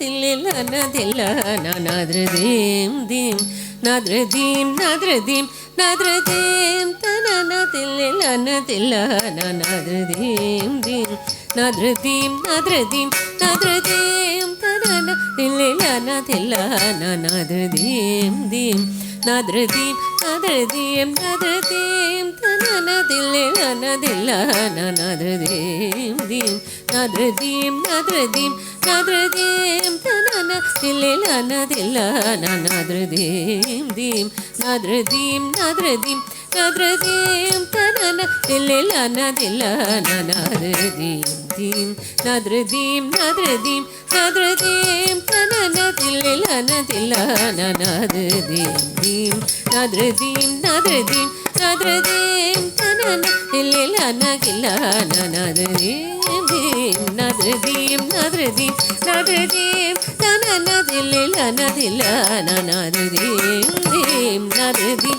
തില്ല നദ്രദീം ദീം. നദ്രദീം നദ്രദീം നദ്രദീം. തനന തില്ല തില്ല നദ്രദീം ദീം. നദ്രദീം നദ്രദീം നദ്രദീം. തനന തില്ല തില്ല നദ്രദീം ദീം. നദ്രദീം നദ്രദീം നദ്രദീം. തനന തില്ല തില്ല നദ്രദീം ദീം. നദ്രദീം തനനദില്ല നനദില്ല തനന നദ്രദീം തനനദില്ല നനദില്ല ദീം നദ്രദീം നദ്രദീം ನದೃದೀಂ ತನನ ದಿಲ್ಲ ನದಿಲ್ಲ ನದೃದೀಂ ದೀಂ ನದೃದೀಂ ನದೃದೀಂ ನದೃದೀಂ ತನನ ದಿಲ್ಲ ನದಿಲ್ಲ ನದೃದೀಂ ದೀಂ ನದೃದೀಂ ನದೃದೀಂ ನದೃದೀಂ ತನನ ದಿಲ್ಲ ನಗಿಲ್ಲ ನದೃದೀಂ ದೀಂ ನದೃದೀಂ ನದೃದೀಂ ನದೃದೀಂ ತನನ ದಿಲ್ಲ ನದಿಲ್ಲ ನದೃದೀಂ ದೀಂ ನದೃದೀಂ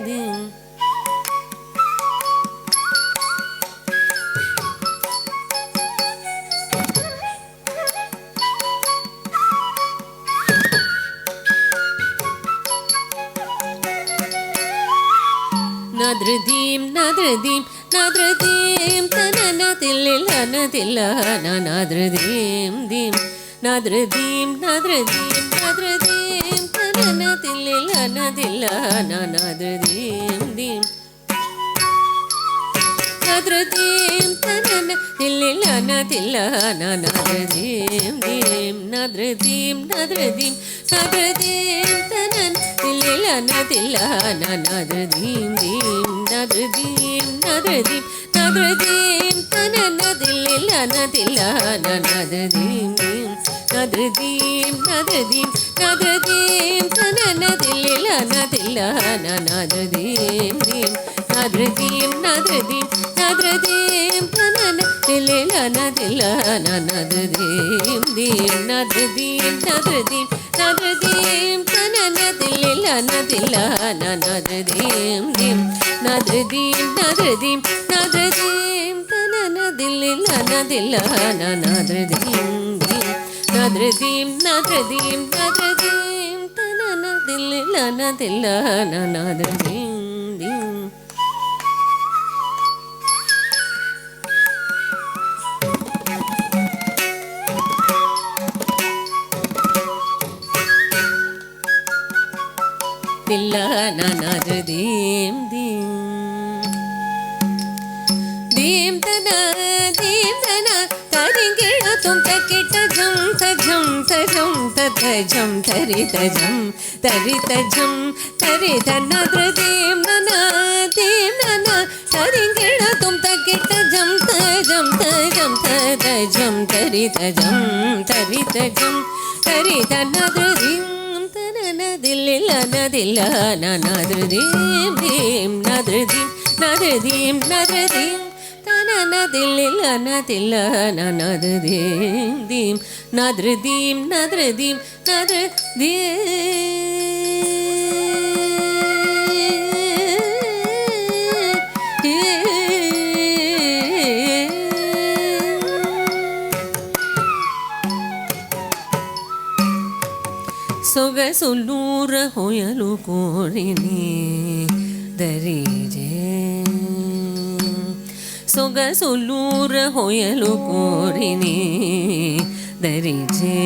നദ്രദീം നദ്രദീം നദ്രദീം തനനതില്ല നദില്ല നനദ്രദീം ദീം നദ്രദീം നദ്രദീം നദ്രദീം തനനതില്ല നദില്ല നനദ്രദീം ദീം നദ്രദീം തനന ദില്ലില്ല നദില്ല നനദ്രദീം ദീം നദ്രദീം നദ്രദീം നദ്രദീം തനന ദില്ലില്ല നദില്ല നനദ്രദീം ദീം നദ്രദീം നദ്രദീം നദ്രദീം തനന ദില്ലില്ല നദില്ല നനദ്രദീം ദീം നദ്രദീം നദ്രദീം നദ്രദീം തനന ദില്ലില്ല നദില്ല നനദ്രദീം ദീം നദ്രദീം നദ്രദീം നദില്ല നനദ്രദീം ദീം നദ്രദീം നദ്രദീം തനന ദില്ലില്ല നദില്ല നനദ്രദീം ദീം നദ്രദീം നദ്രദീം തനന ദില്ലില്ല നദില്ല നനദ്രദീം ദീം നദ്രദീം നദ്രദീം നദ്രദീം തനന ദില്ലില്ല നദില്ല നനദ്രദീം ദില്ല നനദ്രദീം ദീം ദീം തന ദീം തന തരിങ്കിഴത്തും തക്കിട്ട ജം തജം തജം തജം തരി തജം തരി തജം തരി തന്നദ്രദീം നന ദീം നന തരിങ്കിഴത്തും തക്കിട്ട ജം തജം തജം തജം തരി തജം തരി തജം തരി ನದಿಲ್ ನದಿಲ್ಲ ನದೃದೀಂ ದೀಂ ನದೃದೀಂ ನದೃದೀಂ ನದೃದೀಂ ತನ ನದಿಲ್ಲ ನದಿಲ್ಲ ನದೃದೀಂ ದೀಂ ನದೃದೀಂ ನದೃದೀಂ ನದೃದೀಂ ಸೊಗಸುಲ್ಲೂರ ಹೊಯಲು ಕೋರಿನಿ ದರಿಜೆ ಸೊಗಸುಲ್ಲೂರ ಹೊಯಲು ಕೋರಿನಿ ದರಿಜೆ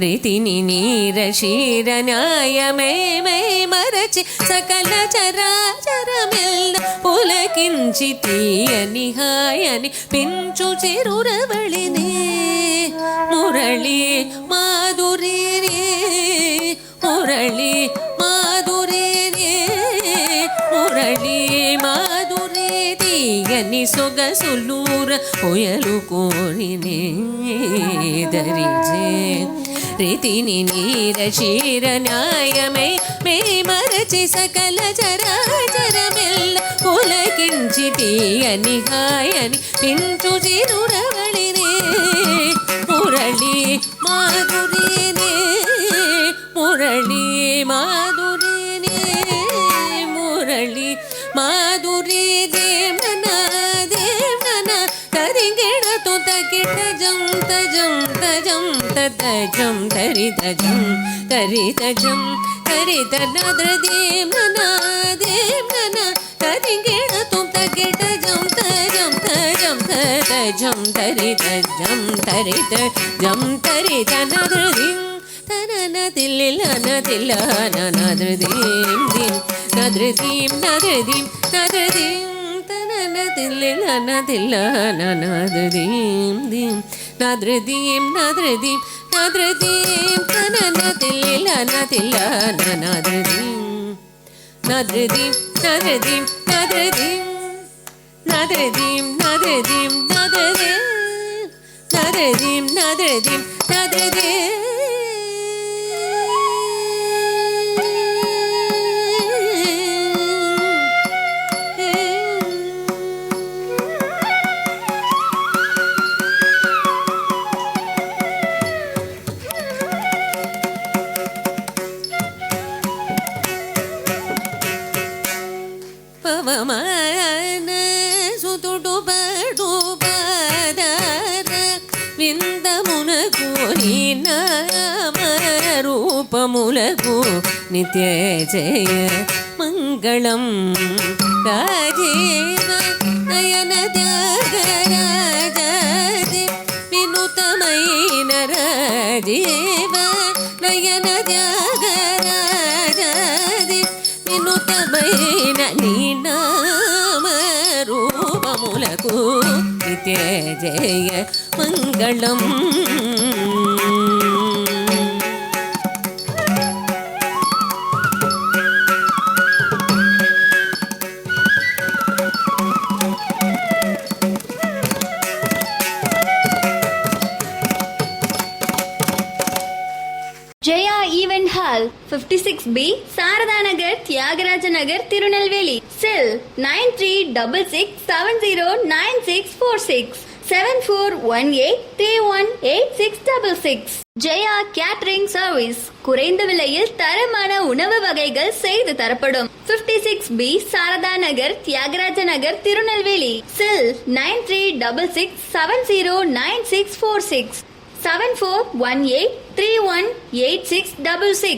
ರೀತಿನಿ ನೀರ ಶೀರ ನ್ಯಾಯಮೇ ಮೈ ಮರಚಿ ಸಕಲ ಚರಾಚರಮೆಲ್ಲ ಪುಲಕಿಂಚಿ ತೀಯನಿ ಹಾಯನಿ ಪಿಂಚು తీయని సొగసులూర ఒయలు కోరినే దరిజే రీతిని నీర క్షీర న్యాయమే మే మరచి సకల చరాచరమెల్ల పులకించి తీయని హాయని పించు చిరురవళినే Murali Madhuri tadajam tadajam taritajam taritajam taritadradimana demana taringena tumtagetajam tadajam tadajam tadajam taritajam taritajam taritanadradim tananadillilanadillananadradim nadradim nadradim nadradim tananadillilanadillananadradim dim, dim, dim, dim, dim, dim, dim, dim, dim. നദ്രദീം നദ്രദീം നദ്രദീം നനതില്ല തില്ലിലന Thillana നദ്രദീം നദ്രദീം നദ്രദീം നദ്രദീം നദ്രദീം നദ്രദീം നദ്രദീം നദ്രദീം നദ്രദീം రూపములకు నిత్య జయ మంగళం. రాజేవ నయన త్యాగరాజాది వినూతమైన రాజేవ నయన త్యాగరాజాది వినూతమైన నీనామ రూపములకు నిత్య జయ మంగళం. Hall fifty six B Sarada Nagar Thyagaraja Nagar Tirunelveli cell nine three double six seven zero nine six four six seven four one eight three one eight six double six Jaya catering service குறைந்த விலையில் தரமான உணவு வகைகள் செய்து தரப்படும். 56 six B Sarada Nagar Thyagaraja Nagar Tirunelveli cell nine three double six seven zero nine six four six seven four one eight three one eight six double six